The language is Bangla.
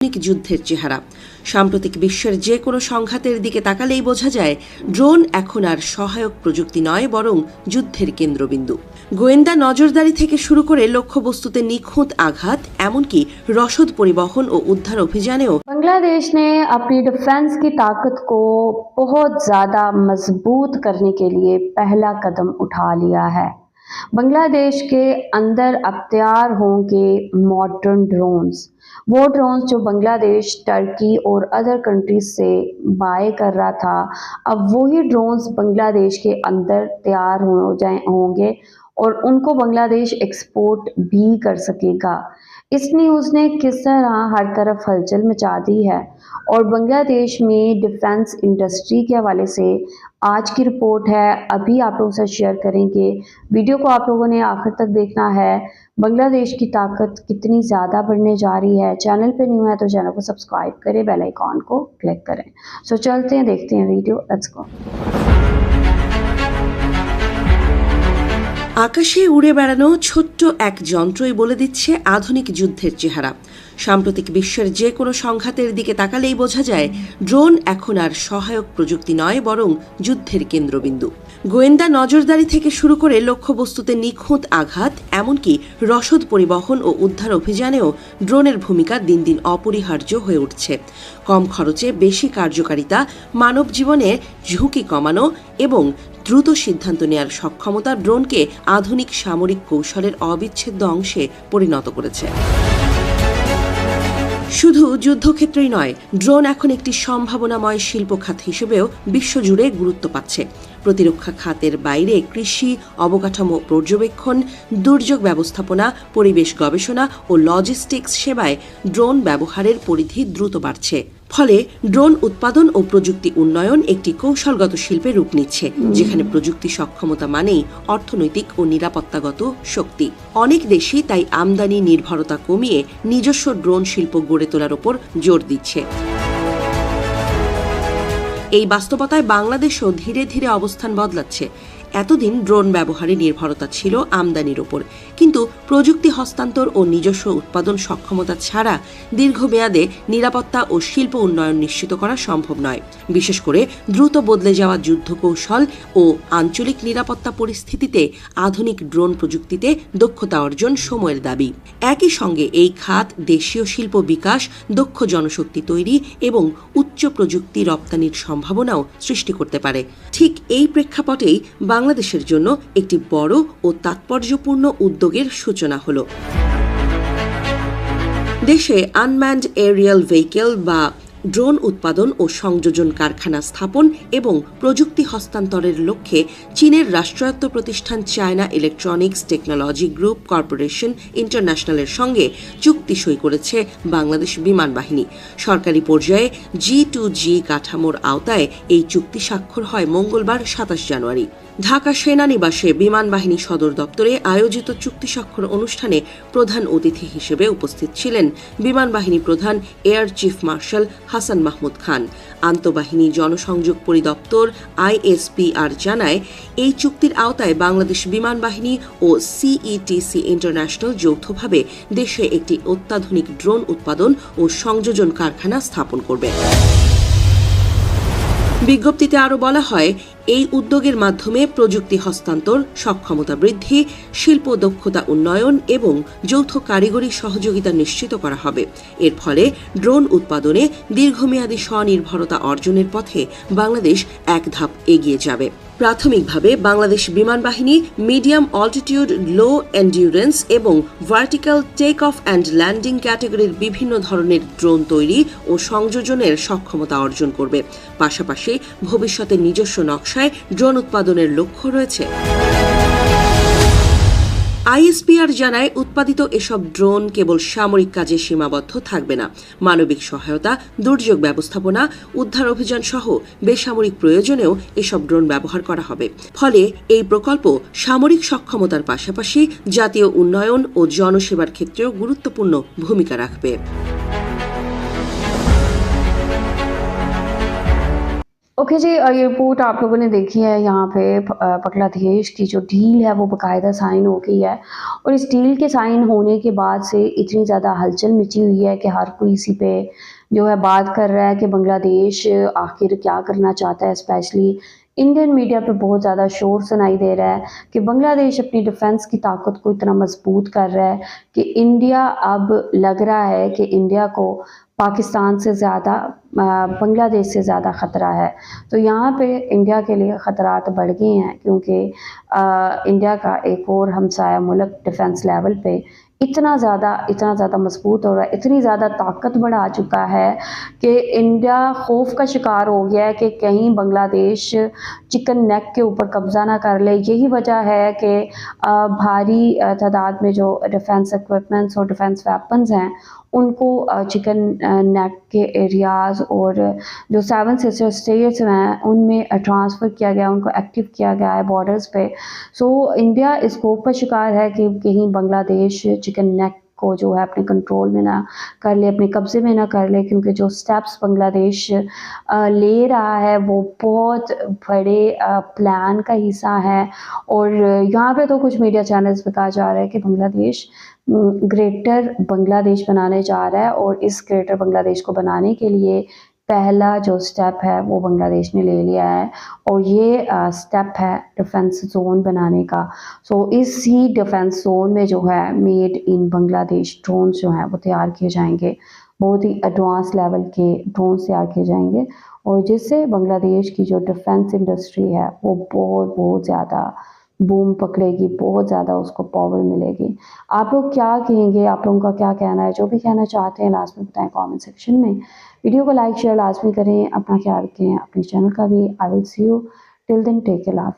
আধুনিক যুদ্ধের চেহারা সাম্প্রতিক বিশ্বের যে কোনো সংঘাতের দিকে তাকালেই বোঝা যায় ড্রোন এখন আর সহায়ক প্রযুক্তি নয় বরং যুদ্ধের কেন্দ্রবিন্দু গোয়েন্দা নজরদারি থেকে শুরু করে লক্ষ্যবস্তুতে নিখুঁত আঘাত এমনকি রসদ পরিবহন ও উদ্ধার অভিযানেও बांग्लादेश ने अपनी डिफेंस की ताकत को बहुत ज़्यादा मजबूत करने के लिए पहला कदम उठा लिया है بنگلہ دیش کے اندر اب تیار ہوں گے ماڈرن ڈرونز وہ ڈرونز جو بنگلہ دیش ٹرکی اور ادر کنٹریز سے بائے کر رہا تھا، اب وہی ڈرونز بنگلہ دیش کے اندر تیار ہوں گے اور ان کو بنگلہ دیش ایکسپورٹ بھی کر سکے گا۔ اس نیوز نے کس طرح ہر طرف ہلچل مچا دی ہے اور بنگلہ دیش میں ڈیفنس انڈسٹری کے حوالے سے آج کی رپورٹ ہے۔ ابھی آپ لوگوں سے شیئر کریں گے ویڈیو کو آپ لوگوں نے آخر تک دیکھنا ہے۔ بنگلہ دیش کی طاقت کتنی زیادہ بڑھنے جا رہی ہے۔ چینل پہ نیو ہے تو چینل کو سبسکرائب کریں، بیل آئیکن کو کلک کریں۔ سو چلتے ہیں، دیکھتے ہیں ویڈیو۔ لیٹس گو আকাশে উড়ে বেড়ানো ছোট্ট এক যন্ত্রই বলে দিচ্ছে আধুনিক যুদ্ধের চেহারা। সাম্প্রতিক বিশ্বের যে কোনো সংঘাতের দিকে তাকালেই বোঝা যায়, ড্রোন এখন আর সহায়ক প্রযুক্তি নয়, বরং যুদ্ধের কেন্দ্রবিন্দু। গোয়েন্দা নজরদারি থেকে শুরু করে লক্ষ্যবস্তুতে নিখুঁত আঘাত, এমনকি রসদ পরিবহন ও উদ্ধার অভিযানেও ড্রোনের ভূমিকা দিন দিন অপরিহার্য হয়ে উঠছে। কম খরচে বেশি কার্যকারিতা, মানব জীবনের ঝুঁকি কমানো এবং দ্রুত সিদ্ধান্ত নেওয়ার সক্ষমতা ড্রোনকে আধুনিক সামরিক কৌশলের অবিচ্ছেদ্য অংশে পরিণত করেছে। শুধু যুদ্ধক্ষেত্রেই নয়, ড্রোন এখন একটি সম্ভাবনাময় শিল্প খাত হিসেবেও বিশ্বজুড়ে গুরুত্ব পাচ্ছে। প্রতিরক্ষা খাতের বাইরে কৃষি, অবকাঠামো পর্যবেক্ষণ, দুর্যোগ ব্যবস্থাপনা, পরিবেশ গবেষণা ও লজিস্টিক্স সেবায় ড্রোন ব্যবহারের পরিধি দ্রুত বাড়ছে। ফলে ড্রোন উৎপাদন ও প্রযুক্তি উন্নয়ন একটি কৌশলগত শিল্পে রূপ নিচ্ছে, যেখানে প্রযুক্তি সক্ষমতা মানেই অর্থনৈতিক ও নিরাপত্তাগত শক্তি। অনেক দেশই তাই আমদানি নির্ভরতা কমিয়ে নিজস্ব ড্রোন শিল্প গড়ে তোলার ওপর জোর দিচ্ছে। এই বাস্তবতায় বাংলাদেশও ধীরে ধীরে অবস্থান বদলাচ্ছে। এতদিন ড্রোন ব্যবহারে নির্ভরতা ছিল আমদানির ওপর কিন্তু প্রযুক্তি হস্তান্তর ও নিজস্ব উৎপাদন সক্ষমতা ছাড়া দীর্ঘমেয়াদে নিরাপত্তা ও শিল্প উন্নয়ন নিশ্চিত করা সম্ভব নয়। বিশেষ করে দ্রুত বদলে যাওয়া যুদ্ধ কৌশল ও আঞ্চলিক নিরাপত্তা পরিস্থিতিতে আধুনিক ড্রোন প্রযুক্তিতে দক্ষতা অর্জন সময়ের দাবি। একই সঙ্গে এই খাত দেশীয় শিল্প বিকাশ, দক্ষ জনশক্তি তৈরি এবং উচ্চ প্রযুক্তি রপ্তানির সম্ভাবনাও সৃষ্টি করতে পারে। ঠিক এই প্রেক্ষাপটেই বাংলাদেশের জন্য একটি বড় ও তাৎপর্যপূর্ণ উদ্যোগের সূচনা হলো। দেশে আনম্যান্ড এরিয়াল ভেহিকেল বা ড্রোন উৎপাদন ও সংযোজন কারখানা স্থাপন এবং প্রযুক্তি হস্তান্তরের লক্ষ্যে চীনের রাষ্ট্রায়ত্ত প্রতিষ্ঠান China electronics technology group corporation ইন্টারন্যাশনালের সঙ্গে চুক্তি সই করেছে বাংলাদেশ বিমান বাহিনী। সরকারি পর্যায়ে জি টু জি কাঠামোর আওতায় এই চুক্তি স্বাক্ষর হয় মঙ্গলবার সাতাশ জানুয়ারি। ঢাকা সেনানিবাসে বিমান বাহিনী সদর দপ্তরে আয়োজিত চুক্তি স্বাক্ষর অনুষ্ঠানে প্রধান অতিথি হিসেবে উপস্থিত ছিলেন বিমান বাহিনী প্রধান air chief marshal Hasan Mahmud Khan. আন্তঃবাহিনী জনসংযোগ পরিদপ্তর আইএসপিআর জানায়, এই চুক্তির আওতায় বাংলাদেশ বিমান বাহিনী ও সিইটিসি ইন্টারন্যাশনাল যৌথভাবে দেশে একটি অত্যাধুনিক ড্রোন উৎপাদন ও সংযোজন কারখানা স্থাপন করবে। বিজ্ঞপ্তিতে আরও বলা হয়, এই উদ্যোগের মাধ্যমে প্রযুক্তি হস্তান্তর, সক্ষমতা বৃদ্ধি, শিল্প দক্ষতা উন্নয়ন এবং যৌথ কারিগরি সহযোগিতা নিশ্চিত করা হবে। এর ফলে ড্রোন উৎপাদনে দীর্ঘমেয়াদী স্বনির্ভরতা অর্জনের পথে বাংলাদেশ এক ধাপ এগিয়ে যাবে। প্রাথমিকভাবে বাংলাদেশ বিমান বাহিনী মিডিয়াম অল্টিটিউড লো এন্ডিউরেন্স এবং vertical take off and landing ক্যাটাগরির বিভিন্ন ধরনের ড্রোন তৈরি ও সংযোজনের সক্ষমতা অর্জন করবে। পাশাপাশি ভবিষ্যতে নিজস্ব নকশায় ড্রোন উৎপাদনের লক্ষ্য রয়েছে। আইএসপিআর জানায়, উৎপাদিত এসব ড্রোন কেবল সামরিক কাজে সীমাবদ্ধ থাকবে না। মানবিক সহায়তা, দুর্যোগ ব্যবস্থাপনা, উদ্ধার অভিযান সহ বেসামরিক প্রয়োজনেও এসব ড্রোন ব্যবহার করা হবে। ফলে এই প্রকল্প সামরিক সক্ষমতার পাশাপাশি জাতীয় উন্নয়ন ও জনসেবার ক্ষেত্রেও গুরুত্বপূর্ণ ভূমিকা রাখবে। اوکے جی یہ رپورٹ آپ لوگوں نے دیکھی ہے یہاں پہ پٹلا دھیش کی جو ڈیل ہے وہ باقاعدہ سائن ہو گئی ہے اور اس ڈیل کے سائن ہونے کے بعد سے اتنی زیادہ ہلچل مچی ہوئی ہے کہ ہر کوئی اسی پہ جو ہے بات کر رہا ہے کہ بنگلہ دیش، آخر کیا کرنا چاہتا ہے اسپیشلی انڈین میڈیا پہ بہت زیادہ شور سنائی دے رہا ہے کہ بنگلہ دیش اپنی ڈیفنس کی طاقت کو اتنا مضبوط کر رہا ہے کہ انڈیا اب لگ رہا ہے کہ انڈیا کو پاکستان سے زیادہ بنگلہ دیش سے زیادہ خطرہ ہے۔ تو یہاں پہ انڈیا کے لیے خطرات بڑھ گئے ہیں کیونکہ انڈیا کا ایک اور ہمسایہ ملک ڈیفنس لیول پہ اتنا زیادہ اتنا زیادہ مضبوط ہو رہا ہے اتنی زیادہ طاقت بڑھا چکا ہے کہ انڈیا خوف کا شکار ہو گیا ہے کہ کہیں بنگلہ دیش چکن نیک کے اوپر قبضہ نہ کر لے۔ یہی وجہ ہے کہ بھاری تعداد میں جو ڈیفینس اکوپمنٹس اور ڈیفینس ویپنز ہیں، ان کو چکن نیک کے ایریاز اور جو سیون سسٹر اسٹیٹس ہیں، ان میں ٹرانسفر کیا گیا، ان کو ایکٹیو کیا گیا ہے بارڈرز پہ. سو انڈیا اس کو پر شکار ہے کہ کہیں بنگلہ دیش چکن نیک کو جو ہے اپنے کنٹرول میں نہ کر لے، اپنے قبضے میں نہ کر لے، کیونکہ جو سٹیپس بنگلہ دیش لے رہا ہے وہ بہت بڑے پلان کا حصہ ہے۔ اور یہاں پہ تو کچھ میڈیا چینلز بتا کہا جا رہا ہے کہ بنگلہ دیش گریٹر بنگلہ دیش بنانے جا رہا ہے اور اس گریٹر بنگلہ دیش کو بنانے کے لیے پہلا جو سٹیپ ہے وہ بنگلہ دیش نے لے لیا ہے اور یہ سٹیپ ہے ڈیفنس زون بنانے کا. سو اس ہی ڈیفنس زون میں جو ہے میڈ ان بنگلہ دیش ڈرونز جو ہیں وہ تیار کیے جائیں گے. بہت ہی ایڈوانس لیول کے ڈرونز تیار کیے جائیں گے اور جس سے بنگلہ دیش کی جو ڈیفنس انڈسٹری ہے وہ بہت بہت زیادہ بوم پکڑے گی، بہت زیادہ اس کو پاور ملے گی۔ آپ لوگ کیا کہیں گے؟ آپ لوگوں کا کیا کہنا ہے؟ جو بھی کہنا چاہتے ہیں لازمی بتائیں کامنٹ سیکشن میں۔ ویڈیو کو لائک شیئر لازمی کریں۔ اپنا خیال رکھیں۔ اپنے چینل کا بھی۔ آئی ول سی یو ٹل دن ٹیک کے لاف